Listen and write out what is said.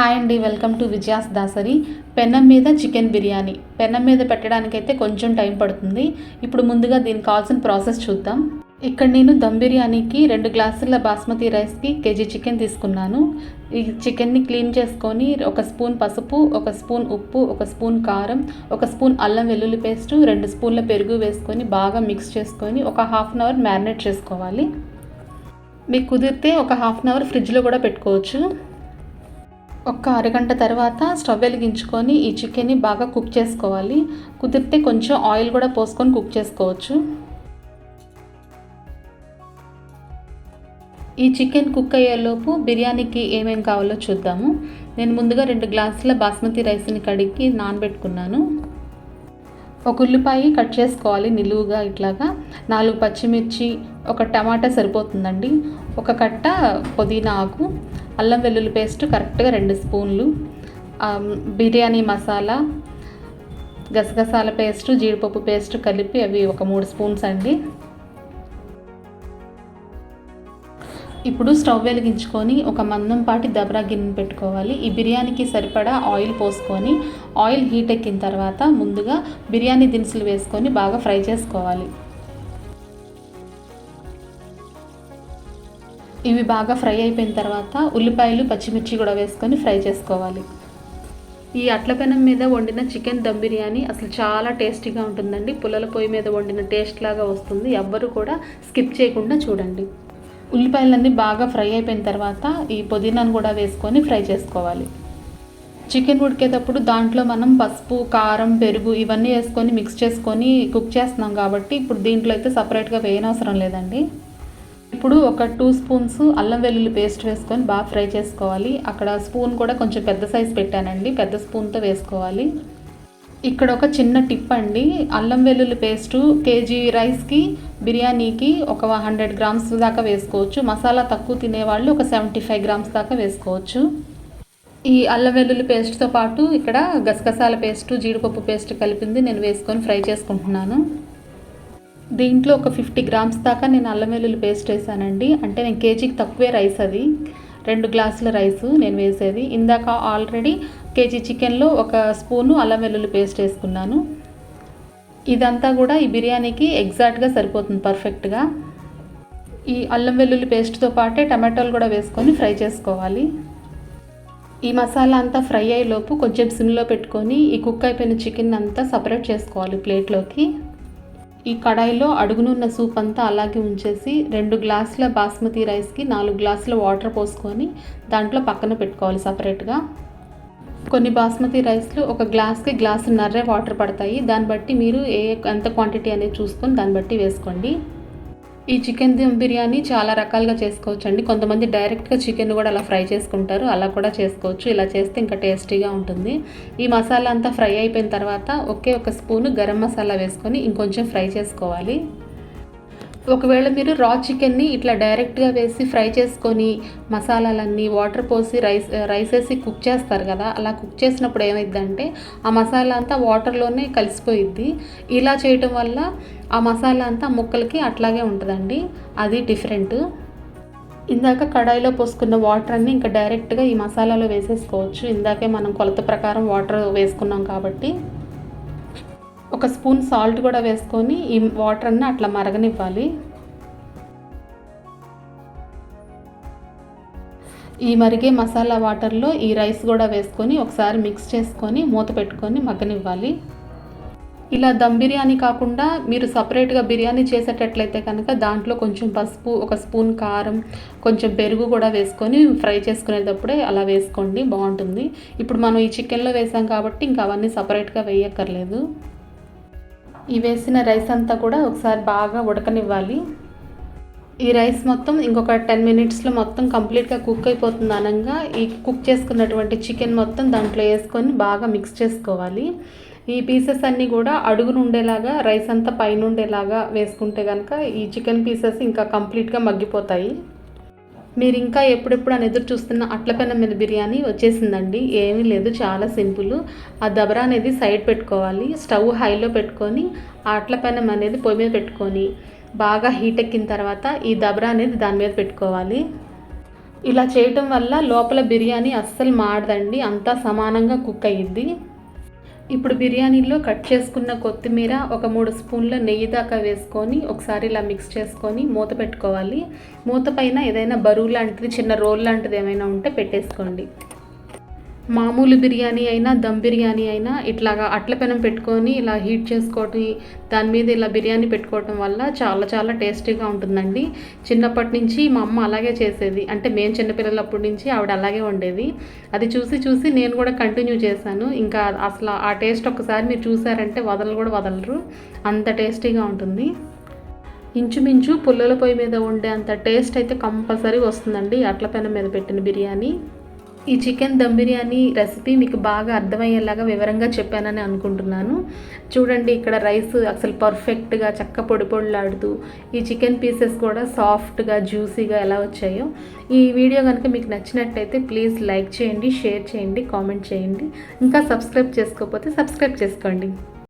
Hi అండి welcome to Vijaya's Dasari. పెనం మీద చికెన్ బిర్యానీ. పెనం మీద పెట్టడానికైతే కొంచెం టైం పడుతుంది. ఇప్పుడు ముందుగా దీనికి కావాల్సిన ప్రాసెస్ చూద్దాం. ఇక్కడ నేను దమ్ బిర్యానీకి రెండు గ్లాసుల బాస్మతి రైస్కి కేజీ చికెన్ తీసుకున్నాను. ఈ చికెన్ని క్లీన్ చేసుకొని ఒక స్పూన్ పసుపు ఒక స్పూన్ ఉప్పు ఒక స్పూన్ కారం ఒక స్పూన్ అల్లం వెల్లుల్లి పేస్టు రెండు స్పూన్ల పెరుగు వేసుకొని బాగా మిక్స్ చేసుకొని ఒక హాఫ్ అన్ అవర్ మ్యారినేట్ చేసుకోవాలి. మీకు కుదిరితే ఒక హాఫ్ అన్ అవర్ ఫ్రిడ్జ్లో కూడా పెట్టుకోవచ్చు. ఒక్క అరగంట తర్వాత స్టవ్ వెలిగించుకొని ఈ చికెన్ని బాగా కుక్ చేసుకోవాలి. కుదిరితే కొంచెం ఆయిల్ కూడా పోసుకొని కుక్ చేసుకోవచ్చు. ఈ చికెన్ కుక్ అయ్యేలోపు బిర్యానీకి ఏమేం కావాలో చూద్దాము. నేను ముందుగా రెండు గ్లాసుల బాస్మతి రైస్ని కడిగి నానబెట్టుకున్నాను. ఒక ఉల్లిపాయ కట్ చేసుకోవాలి నిలువుగా ఇట్లాగా. నాలుగు పచ్చిమిర్చి ఒక టమాటా సరిపోతుందండి. ఒక కట్ట పుదీనా ఆకు అల్లం వెల్లుల్లి పేస్ట్ కరెక్ట్గా రెండు స్పూన్లు. బిర్యానీ మసాలా గసగసాల పేస్ట్ జీడిపప్పు పేస్ట్ కలిపి అవి ఒక మూడు స్పూన్స్ అండి. ఇప్పుడు స్టవ్ వెలిగించుకొని ఒక మందంపాటి దబరా గిన్నె పెట్టుకోవాలి. ఈ బిర్యానీకి సరిపడా ఆయిల్ పోసుకొని ఆయిల్ హీట్ ఎక్కిన తర్వాత ముందుగా బిర్యానీ దినుసులు వేసుకొని బాగా ఫ్రై చేసుకోవాలి. ఇవి బాగా ఫ్రై అయిపోయిన తర్వాత ఉల్లిపాయలు పచ్చిమిర్చి కూడా వేసుకొని ఫ్రై చేసుకోవాలి. ఈ అట్ల పెనం మీద వండిన చికెన్ దమ్ బిర్యానీ అసలు చాలా టేస్టీగా ఉంటుందండి. పుల్లల పొయ్యి మీద వండిన టేస్ట్ లాగా వస్తుంది. ఎవ్వరు కూడా స్కిప్ చేయకుండా చూడండి. ఉల్లిపాయలన్నీ బాగా ఫ్రై అయిపోయిన తర్వాత ఈ పుదీనాను కూడా వేసుకొని ఫ్రై చేసుకోవాలి. చికెన్ ఉడికేటప్పుడు దాంట్లో మనం పసుపు కారం పెరుగు ఇవన్నీ వేసుకొని మిక్స్ చేసుకొని కుక్ చేస్తున్నాం కాబట్టి ఇప్పుడు దీంట్లో అయితే సపరేట్గా వేయనవసరం లేదండి. ఇప్పుడు ఒక టూ స్పూన్స్ అల్లం వెల్లుల్లి పేస్ట్ వేసుకొని బాగా ఫ్రై చేసుకోవాలి. అక్కడ స్పూన్ కూడా కొంచెం పెద్ద సైజ్ పెట్టానండి. పెద్ద స్పూన్తో వేసుకోవాలి. ఇక్కడ ఒక చిన్న టిప్ అండి అల్లం వెల్లుల్లి పేస్టు కేజీ రైస్కి బిర్యానీకి ఒక హండ్రెడ్ గ్రామ్స్ దాకా వేసుకోవచ్చు. మసాలా తక్కువ తినేవాళ్ళు ఒక సెవెంటీ ఫైవ్ గ్రామ్స్ దాకా వేసుకోవచ్చు. ఈ అల్లం వెల్లుల్లి పేస్ట్తో పాటు ఇక్కడ గసగసాల పేస్టు జీడిపప్పు పేస్ట్ కలిపింది నేను వేసుకొని ఫ్రై చేసుకుంటున్నాను. దీంట్లో ఒక ఫిఫ్టీ గ్రామ్స్ దాకా నేను అల్లం వెల్లుల్లి పేస్ట్ వేసానండి. అంటే నేను కేజీకి తక్కువే రైస్ అది. రెండు గ్లాసుల రైసు నేను వేసేది. ఇందాక ఆల్రెడీ కేజీ చికెన్లో ఒక స్పూను అల్లం వెల్లుల్లి పేస్ట్ వేసుకున్నాను. ఇదంతా కూడా ఈ బిర్యానీకి ఎగ్జాక్ట్గా సరిపోతుంది పర్ఫెక్ట్గా. ఈ అల్లం వెల్లుల్లి పేస్ట్తో పాటే టమాటోలు కూడా వేసుకొని ఫ్రై చేసుకోవాలి. ఈ మసాలా అంతా ఫ్రై అయ్యేలోపు కొంచెం సిమ్లో పెట్టుకొని ఈ కుక్ అయిపోయిన చికెన్ అంతా సపరేట్ చేసుకోవాలి ప్లేట్లోకి. ఈ కడాయిలో అడుగునున్న సూప్ అంతా అలాగే ఉంచేసి రెండు గ్లాసుల బాస్మతి రైస్కి నాలుగు గ్లాసుల వాటర్ పోసుకొని దాంట్లో పక్కన పెట్టుకోవాలి సపరేట్గా. కొన్ని బాస్మతి రైస్లు ఒక గ్లాస్కి గ్లాసు నర్రే వాటర్ పడతాయి. దాన్ని బట్టి మీరు ఏ ఎంత క్వాంటిటీ అనేది చూసుకొని దాన్ని బట్టి వేసుకోండి. ఈ చికెన్ దమ్ బిర్యానీ చాలా రకాలుగా చేసుకోవచ్చు అండి కొంతమంది డైరెక్ట్గా చికెన్ కూడా అలా ఫ్రై చేసుకుంటారు. అలా కూడా చేసుకోవచ్చు. ఇలా చేస్తే ఇంకా టేస్టీగా ఉంటుంది. ఈ మసాలా అంతా ఫ్రై అయిపోయిన తర్వాత ఒకే ఒక స్పూను గరం మసాలా వేసుకొని ఇంకొంచెం ఫ్రై చేసుకోవాలి. ఒకవేళ మీరు రా చికెన్ని ఇట్లా డైరెక్ట్గా వేసి ఫ్రై చేసుకొని మసాలాలన్నీ వాటర్ పోసి రైస్ రైస్ వేసి కుక్ చేస్తారు కదా అలా కుక్ చేసినప్పుడు ఏమైందంటే ఆ మసాలా అంతా వాటర్లోనే కలిసిపోయిద్ది. ఇలా చేయటం వల్ల ఆ మసాలా అంతా ముక్కలకి అట్లాగే ఉంటుందండి అది డిఫరెంట్ ఇందాక కడాయిలో పోసుకున్న వాటర్ అన్నీ ఇంకా డైరెక్ట్గా ఈ మసాలాలో వేసేసుకోవచ్చు. ఇందాకే మనం కొలత ప్రకారం వాటర్ వేసుకున్నాం కాబట్టి. ఒక స్పూన్ సాల్ట్ కూడా వేసుకొని ఈ వాటర్ అన్నీ అట్లా మరగనివ్వాలి. ఈ మరిగే మసాలా వాటర్లో ఈ రైస్ కూడా వేసుకొని ఒకసారి మిక్స్ చేసుకొని మూత పెట్టుకొని మగ్గనివ్వాలి. ఇలా దమ్ బిర్యానీ కాకుండా మీరు సపరేట్గా బిర్యానీ చేసేటట్లయితే కనుక దాంట్లో కొంచెం పసుపు ఒక స్పూన్ కారం కొంచెం పెరుగు కూడా వేసుకొని ఫ్రై చేసుకునేటప్పుడే అలా వేసుకోండి బాగుంటుంది. ఇప్పుడు మనం ఈ చికెన్లో వేసాం కాబట్టి ఇంకా అవన్నీ సపరేట్గా వేయక్కర్లేదు. ఈ వేసిన రైస్ అంతా కూడా ఒకసారి బాగా ఉడకనివ్వాలి. ఈ రైస్ మొత్తం ఇంకొక టెన్ మినిట్స్లో మొత్తం కంప్లీట్గా కుక్ అయిపోతుంది అనగా ఈ కుక్ చేసుకున్నటువంటి చికెన్ మొత్తం దాంట్లో వేసుకొని బాగా మిక్స్ చేసుకోవాలి. ఈ పీసెస్ అన్నీ కూడా అడుగును ఉండేలాగా రైస్ అంతా పైన ఉండేలాగా వేసుకుంటే కనుక ఈ చికెన్ పీసెస్ ఇంకా కంప్లీట్గా మగ్గిపోతాయి. మీరు ఇంకా ఎప్పుడెప్పుడు అని ఎదురు చూస్తున్న అట్లపెన్న మీద బిర్యానీ వచ్చేసిందండి. ఏమీ లేదు చాలా సింపుల్. ఆ దబరా అనేది సైడ్ పెట్టుకోవాలి. స్టవ్ హైలో పెట్టుకొని ఆ అట్లపెనం అనేది పొయ్యి మీద పెట్టుకొని బాగా హీట్ ఎక్కిన తర్వాత ఈ దబరా అనేది దాని మీద పెట్టుకోవాలి. ఇలా చేయటం వల్ల లోపల బిర్యానీ అస్సలు మాడదండి. అంతా సమానంగా కుక్ అయ్యిద్ది. ఇప్పుడు బిర్యానీలో కట్ చేసుకున్న కొత్తిమీర ఒక మూడు స్పూన్ల నెయ్యి దాకా వేసుకొని ఒకసారి ఇలా మిక్స్ చేసుకొని మూత పెట్టుకోవాలి. మూత పైన ఏదైనా బరువు లాంటిది చిన్న రోల్ లాంటిది ఏమైనా ఉంటే పెట్టేసుకోండి. మామూలు బిర్యానీ అయినా దమ్ బిర్యానీ అయినా ఇట్లాగా అట్ల పెనం పెట్టుకొని ఇలా హీట్ చేసుకొని దాని మీద ఇలా బిర్యానీ పెట్టుకోవటం వల్ల చాలా చాలా టేస్టీగా ఉంటుందండి. చిన్నప్పటి నుంచి మా అమ్మ అలాగే చేసేది. అంటే మేము చిన్నపిల్లలప్పటి నుంచి ఆవిడ అలాగే వండేది. అది చూసి చూసి నేను కూడా కంటిన్యూ చేశాను. ఇంకా అసలు ఆ టేస్ట్ ఒకసారి మీరు చూసారంటే వదలు కూడా వదలరు. అంత టేస్టీగా ఉంటుంది. ఇంచుమించు పుల్లల పొయ్యి మీద ఉండే అంత టేస్ట్ అయితే కంపల్సరీ వస్తుందండి. అట్ల పెనం మీద పెట్టిన బిర్యానీ. ఈ చికెన్ దమ్ బిర్యానీ రెసిపీ మీకు బాగా అర్థమయ్యేలాగా వివరంగా చెప్పానని అనుకుంటున్నాను. చూడండి ఇక్కడ రైస్ అసలు పర్ఫెక్ట్గా చక్క పొడి పొడిలాడుతూ ఈ చికెన్ పీసెస్ కూడా సాఫ్ట్గా జ్యూసీగా ఎలా వచ్చాయో. ఈ వీడియో కనుక మీకు నచ్చినట్టయితే ప్లీజ్ లైక్ చేయండి షేర్ చేయండి కామెంట్ చేయండి. ఇంకా సబ్స్క్రైబ్ చేసుకోకపోతే సబ్స్క్రైబ్ చేసుకోండి.